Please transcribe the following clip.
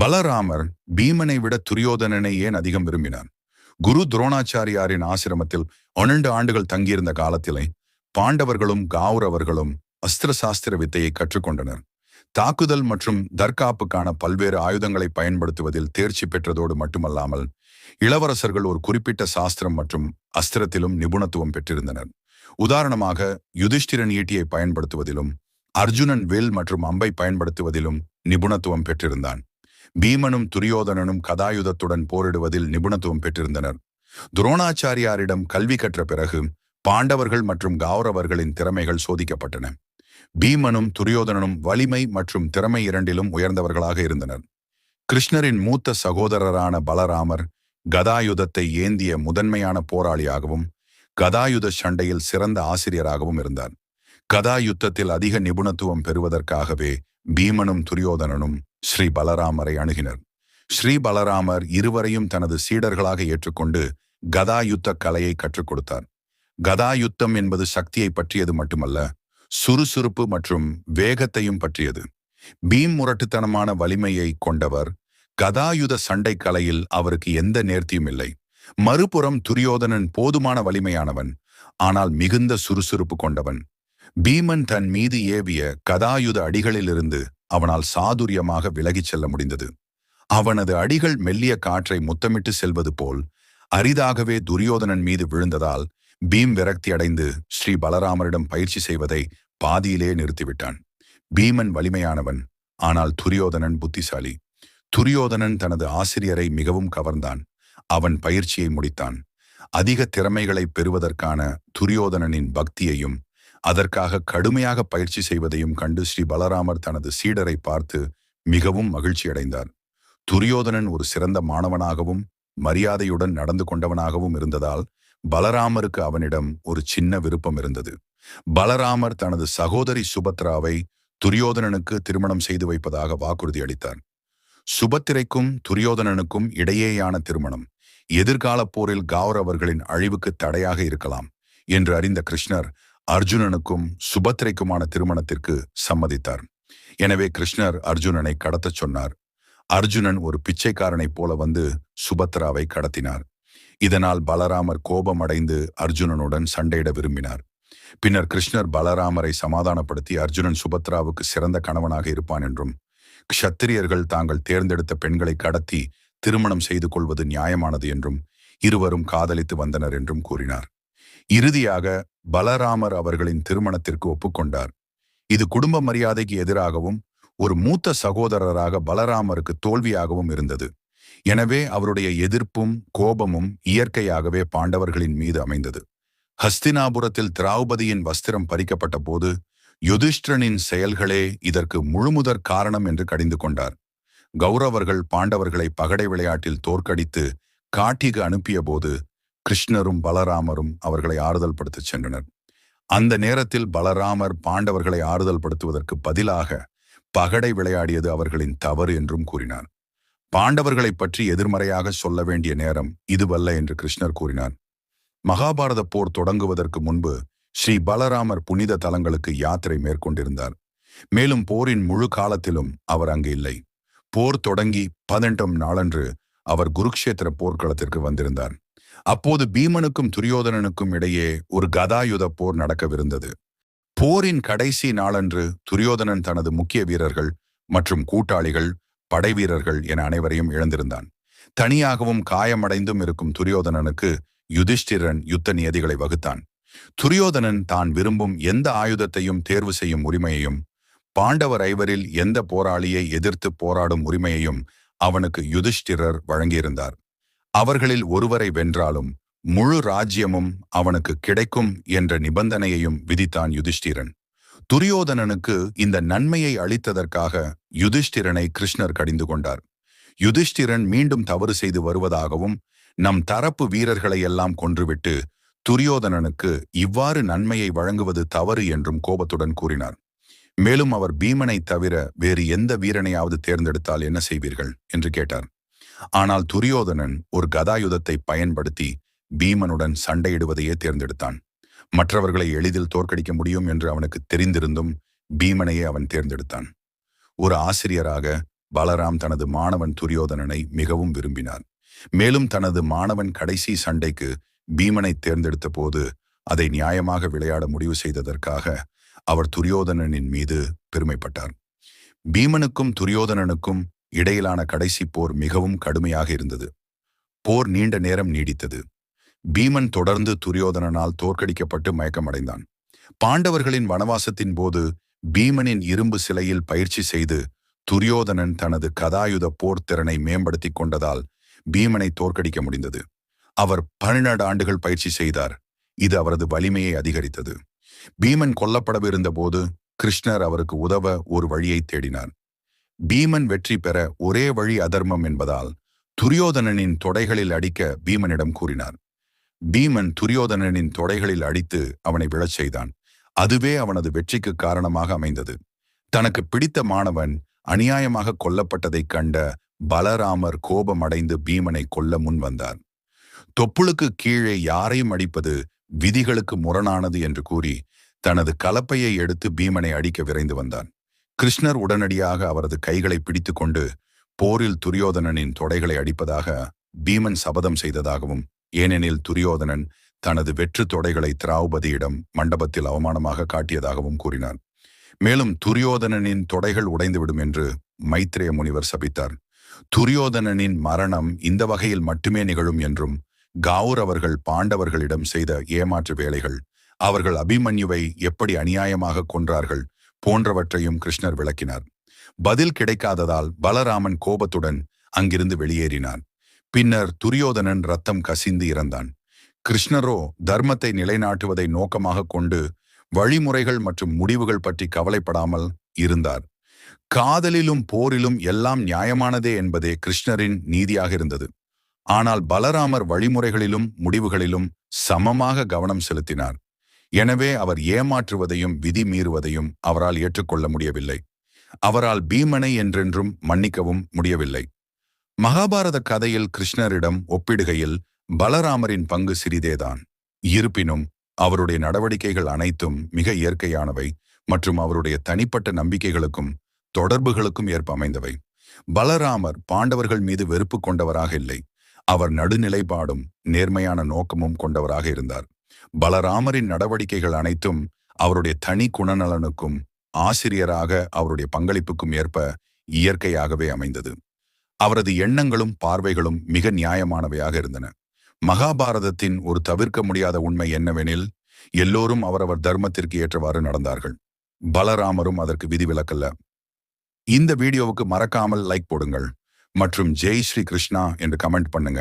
பலராமர் பீமனை விட துரியோதனனை ஏன் அதிகம் விரும்பினார்? குரு துரோணாச்சாரியாரின் ஆசிரமத்தில் பன்னெண்டு ஆண்டுகள் தங்கியிருந்த காலத்திலே பாண்டவர்களும் கௌரவர்களும் அஸ்திர சாஸ்திர வித்தையை கற்றுக்கொண்டனர். தாக்குதல் மற்றும் தற்காப்புக்கான பல்வேறு ஆயுதங்களை பயன்படுத்துவதில் தேர்ச்சி பெற்றதோடு மட்டுமல்லாமல் இளவரசர்கள் ஒரு குறிப்பிட்ட சாஸ்திரம் மற்றும் அஸ்திரத்திலும் நிபுணத்துவம் பெற்றிருந்தனர். உதாரணமாக யுதிஷ்டிரன் ஈட்டியை பயன்படுத்துவதிலும் அர்ஜுனன் வில் மற்றும் அம்பை பயன்படுத்துவதிலும் நிபுணத்துவம் பெற்றிருந்தான். பீமனும் துரியோதனனும் கதாயுதத்துடன் போரிடுவதில் நிபுணத்துவம் பெற்றிருந்தனர். துரோணாச்சாரியாரிடம் கல்வி கற்ற பிறகு பாண்டவர்கள் மற்றும் கௌரவர்களின் திறமைகள் சோதிக்கப்பட்டன. பீமனும் துரியோதனனும் வலிமை மற்றும் திறமை இரண்டிலும் உயர்ந்தவர்களாக இருந்தனர். கிருஷ்ணரின் மூத்த சகோதரரான பலராமர் கதாயுதத்தை ஏந்திய முதன்மையான போராளியாகவும் கதாயுத சண்டையில் சிறந்த ஆசிரியராகவும் இருந்தார். கதாயுத்தத்தில் அதிக நிபுணத்துவம் பெறுவதற்காகவே பீமனும் துரியோதனனும் ஸ்ரீ பலராமரை அணுகினர். ஸ்ரீ பலராமர் இருவரையும் தனது சீடர்களாக ஏற்றுக்கொண்டு கதா யுத்த கலையை கற்றுக் கொடுத்தார். கதா யுத்தம் என்பது சக்தியை பற்றியது மட்டுமல்ல சுறுசுறுப்பு மற்றும் வேகத்தையும் பற்றியது. பீம் முரட்டுத்தனமான வலிமையை கொண்டவர் கதாயுத சண்டை கலையில் அவருக்கு எந்த நேர்த்தியும் இல்லை. மறுபுறம் துரியோதனன் போதுமான வலிமையானவன் ஆனால் மிகுந்த சுறுசுறுப்பு கொண்டவன். பீமன் தன் மீது ஏவிய கதாயுத அடிகளிலிருந்து அவனால் சாதுரியமாக விலகிச் செல்ல முடிந்தது. அவனது அடிகள் மெல்லிய காற்றை முத்தமிட்டு செல்வது போல் அரிதாகவே துரியோதனன் மீது விழுந்ததால் பீம் விரக்தி அடைந்து ஸ்ரீ பலராமரிடம் பயிற்சி செய்வதை பாதியிலே நிறுத்திவிட்டான். பீமன் வலிமையானவன் ஆனால் துரியோதனன் புத்திசாலி. துரியோதனன் தனது ஆசிரியரை மிகவும் கவர்ந்தான். அவன் பயிற்சியை முடித்தான். அதிக திறமைகளை பெறுவதற்கான துரியோதனனின் பக்தியையும் அதற்காக கடுமையாக பயிற்சி செய்வதையும் கண்டு ஸ்ரீ பலராமர் தனது சீடரை பார்த்து மிகவும் மகிழ்ச்சி அடைந்தார். துரியோதனன் ஒரு சிறந்த மாணவனாகவும் மரியாதையுடன் நடந்து கொண்டவனாகவும் இருந்ததால் பலராமருக்கு அவனிடம் ஒரு சின்ன விருப்பம் இருந்தது. பலராமர் தனது சகோதரி சுபத்ராவை துரியோதனனுக்கு திருமணம் செய்து வைப்பதாக வாக்குறுதி அளித்தார். சுபத்திரைக்கும் துரியோதனனுக்கும் இடையேயான திருமணம் எதிர்கால போரில் கௌரவர்களின் அழிவுக்கு தடையாக இருக்கலாம் என்று அறிந்த கிருஷ்ணர் அர்ஜுனனுக்கும் சுபத்திரைக்குமான திருமணத்திற்கு சம்மதித்தார். எனவே கிருஷ்ணர் அர்ஜுனனை கடத்தச் சொன்னார். அர்ஜுனன் ஒரு பிச்சைக்காரனைப் போல வந்து சுபத்ராவை கடத்தினார். இதனால் பலராமர் கோபமடைந்து அர்ஜுனனுடன் சண்டையிட விரும்பினார். பின்னர் கிருஷ்ணர் பலராமரை சமாதானப்படுத்தி அர்ஜுனன் சுபத்ராவுக்கு சிறந்த கணவனாக இருப்பான் என்றும் க்ஷத்திரியர்கள் தாங்கள் தேர்ந்தெடுத்த பெண்களை கடத்தி திருமணம் செய்து கொள்வது நியாயமானது என்றும் இருவரும் காதலித்து வந்தனர் என்றும் கூறினார். இறுதியாக பலராமர் அவர்களின் திருமணத்திற்கு ஒப்புக்கொண்டார். இது குடும்ப மரியாதைக்கு எதிராகவும் ஒரு மூத்த சகோதரராக பலராமருக்கு தோல்வியாகவும் இருந்தது. எனவே அவருடைய எதிர்ப்பும் கோபமும் இயற்கையாகவே பாண்டவர்களின் மீது அமைந்தது. ஹஸ்தினாபுரத்தில் திராவுபதியின் வஸ்திரம் பறிக்கப்பட்ட போது யுதிஷ்டிரனின் செயல்களே இதற்கு முழுமுதற் காரணம் என்று கடிந்து கொண்டார். கௌரவர்கள் பாண்டவர்களை பகடை விளையாட்டில் தோற்கடித்து காட்டிக்கு அனுப்பிய போது கிருஷ்ணரும் பலராமரும் அவர்களை ஆறுதல் படுத்தச் சென்றனர். அந்த நேரத்தில் பலராமர் பாண்டவர்களை ஆறுதல் படுத்துவதற்கு பதிலாக பகடை விளையாடியது அவர்களின் தவறு என்றும் கூறினார். பாண்டவர்களைப் பற்றி எதிர்மறையாக சொல்ல வேண்டிய நேரம் இதுவல்ல என்று கிருஷ்ணர் கூறினார். மகாபாரத போர் தொடங்குவதற்கு முன்பு ஸ்ரீ பலராமர் புனித தலங்களுக்கு யாத்திரை மேற்கொண்டிருந்தார். மேலும் போரின் முழு காலத்திலும் அவர் அங்கு இல்லை. போர் தொடங்கி பதினெட்டாம் நாளன்று அவர் குருக்ஷேத்திர போர்க்களத்திற்கு வந்திருந்தார். அப்போது பீமனுக்கும் துரியோதனனுக்கும் இடையே ஒரு கதாயுத போர் நடக்கவிருந்தது. போரின் கடைசி நாளன்று துரியோதனன் தனது முக்கிய வீரர்கள் மற்றும் கூட்டாளிகள் படைவீரர்கள் என அனைவரையும் இழந்திருந்தான். தனியாகவும் காயமடைந்தும் இருக்கும் துரியோதனனுக்கு யுதிஷ்டிரன் யுத்த நியதிகளை வகுத்தான். துரியோதனன் தான் விரும்பும் எந்த ஆயுதத்தையும் தேர்வு செய்யும் உரிமையையும் பாண்டவர் ஐவரில் எந்த போராளியை எதிர்த்து போராடும் உரிமையையும் அவனுக்கு யுதிஷ்டிரர் வழங்கியிருந்தார். அவர்களில் ஒருவரை வென்றாலும் முழு ராஜ்யமும் அவனுக்கு கிடைக்கும் என்ற நிபந்தனையையும் விதித்தான் யுதிஷ்டிரன். துரியோதனனுக்கு இந்த நன்மையை அளித்ததற்காக யுதிஷ்டிரனை கிருஷ்ணர் கடிந்து கொண்டார். யுதிஷ்டிரன் மீண்டும் தவறு செய்து வருவதாகவும் நம் தரப்பு வீரர்களை எல்லாம் கொன்றுவிட்டு துரியோதனனுக்கு இவ்வாறு நன்மையை வழங்குவது தவறு என்றும் கோபத்துடன் கூறினார். மேலும் அவர் பீமனை தவிர வேறு எந்த வீரனையாவது தேர்ந்தெடுத்தால் என்ன செய்வீர்கள்? என்று கேட்டார். ஆனால் துரியோதனன் ஒரு கதாயுதத்தை பயன்படுத்தி பீமனுடன் சண்டையிடுவதையே தேர்ந்தெடுத்தான். மற்றவர்களை எளிதில் தோற்கடிக்க முடியும் என்று அவனுக்கு தெரிந்திருந்தும் பீமனையே அவன் தேர்ந்தெடுத்தான். ஒரு ஆசிரியராக பலராம் தனது மாணவன் துரியோதனனை மிகவும் விரும்பினார். மேலும் தனது மாணவன் கடைசி சண்டைக்கு பீமனை தேர்ந்தெடுத்த போது அதை நியாயமாக விளையாட முடிவு செய்ததற்காக அவர் துரியோதனனின் மீது பெருமைப்பட்டார். பீமனுக்கும் துரியோதனனுக்கும் இடையிலான கடைசி போர் மிகவும் கடுமையாக இருந்தது. போர் நீண்ட நேரம் நீடித்தது. பீமன் தொடர்ந்து துரியோதனனால் தோற்கடிக்கப்பட்டு மயக்கமடைந்தான். பாண்டவர்களின் வனவாசத்தின் போது பீமனின் இரும்பு சிலையில் பயிற்சி செய்து துரியோதனன் தனது கதாயுத போர் திறனை மேம்படுத்திக் கொண்டதால் பீமனை தோற்கடிக்க முடிந்தது. அவர் பன்னிரண்டு ஆண்டுகள் பயிற்சி செய்தார். இது அவரது வலிமையை அதிகரித்தது. பீமன் கொல்லப்படவிருந்த போது கிருஷ்ணர் அவருக்கு உதவ ஒரு வழியை தேடினார். பீமன் வெற்றி பெற ஒரே வழி அதர்மம் என்பதால் துரியோதனனின் தொடைகளில் அடிக்க பீமனிடம் கூறினார். பீமன் துரியோதனனின் தொடைகளில் அடித்து அவனை விழச் செய்தான். அதுவே அவனது வெற்றிக்கு காரணமாக அமைந்தது. தனக்கு பிடித்த மாணவன் அநியாயமாக கொல்லப்பட்டதைக் கண்ட பலராமர் கோபமடைந்து பீமனை கொல்ல முன் வந்தார். தொப்புளுக்கு கீழே யாரையும் அடிப்பது விதிகளுக்கு முரணானது என்று கூறி தனது கலப்பையை எடுத்து பீமனை அடிக்க விரைந்து வந்தான். கிருஷ்ணர் உடனடியாக அவரது கைகளை பிடித்துக்கொண்டு போரில் துரியோதனனின் தொடைகளை அடிப்பதாக பீமன் சபதம் செய்ததாகவும் ஏனெனில் துரியோதனன் தனது வெற்று தொடைகளை திராவுபதியிடம் மண்டபத்தில் அவமானமாக காட்டியதாகவும் கூறினார் மேலும் துரியோதனனின் தொடைகள் உடைந்துவிடும் என்று மைத்ரேய முனிவர் சபித்தார். துரியோதனனின் மரணம் இந்த வகையில் மட்டுமே நிகழும் என்றும் கௌரவர்கள் பாண்டவர்களிடம் செய்த ஏமாற்று வேலைகள் அவர்கள் அபிமன்யுவை எப்படி அநியாயமாக கொன்றார்கள் போன்றவற்றையும் கிருஷ்ணர் விளக்கினார். பதில் கிடைக்காததால் பலராமன் கோபத்துடன் அங்கிருந்து வெளியேறினான். பின்னர் துரியோதனன் ரத்தம் கசிந்து இறந்தான். கிருஷ்ணரோ தர்மத்தை நிலைநாட்டுவதை நோக்கமாக கொண்டு வழிமுறைகள் மற்றும் முடிவுகள் பற்றி கவலைப்படாமல் இருந்தார். காதலிலும் போரிலும் எல்லாம் நியாயமானதே என்பதே கிருஷ்ணரின் நீதியாக இருந்தது. ஆனால் பலராமர் வழிமுறைகளிலும் முடிவுகளிலும் சமமாக கவனம் செலுத்தினார். எனவே அவர் ஏமாற்றுவதையும் விதி மீறுவதையும் அவரால் ஏற்றுக்கொள்ள முடியவில்லை. அவரால் பீமனை என்றென்றும் மன்னிக்கவும் முடியவில்லை. மகாபாரத கதையில் கிருஷ்ணரிடம் ஒப்பிடுகையில் பலராமரின் பங்கு சிறிதேதான். இருப்பினும் அவருடைய நடவடிக்கைகள் அனைத்தும் மிக இயற்கையானவை மற்றும் அவருடைய தனிப்பட்ட நம்பிக்கைகளுக்கும் தொடர்புகளுக்கும் ஏற்ப அமைந்தவை. பலராமர் பாண்டவர்கள் மீது வெறுப்பு கொண்டவராக இல்லை. அவர் நடுநிலைப்பாடும் நேர்மையான நோக்கமும் கொண்டவராக இருந்தார். பலராமரின் நடவடிக்கைகள் அனைத்தும் அவருடைய தனி குணநலனுக்கும் ஆசிரியராக அவருடைய பங்களிப்புக்கும் ஏற்ப இயற்கையாகவே அமைந்தது. அவரது எண்ணங்களும் பார்வைகளும் மிக நியாயமானவையாக இருந்தன. மகாபாரதத்தின் ஒரு தவிர்க்க முடியாத உண்மை என்னவெனில் எல்லோரும் அவரவர் தர்மத்திற்கு ஏற்றவாறு நடந்தார்கள். பலராமரும் அதற்கு விதிவிலக்கல்ல இந்த வீடியோவுக்கு மறக்காமல் லைக் போடுங்கள். மற்றும் ஜெய் ஸ்ரீ கிருஷ்ணா என்று கமெண்ட் பண்ணுங்க.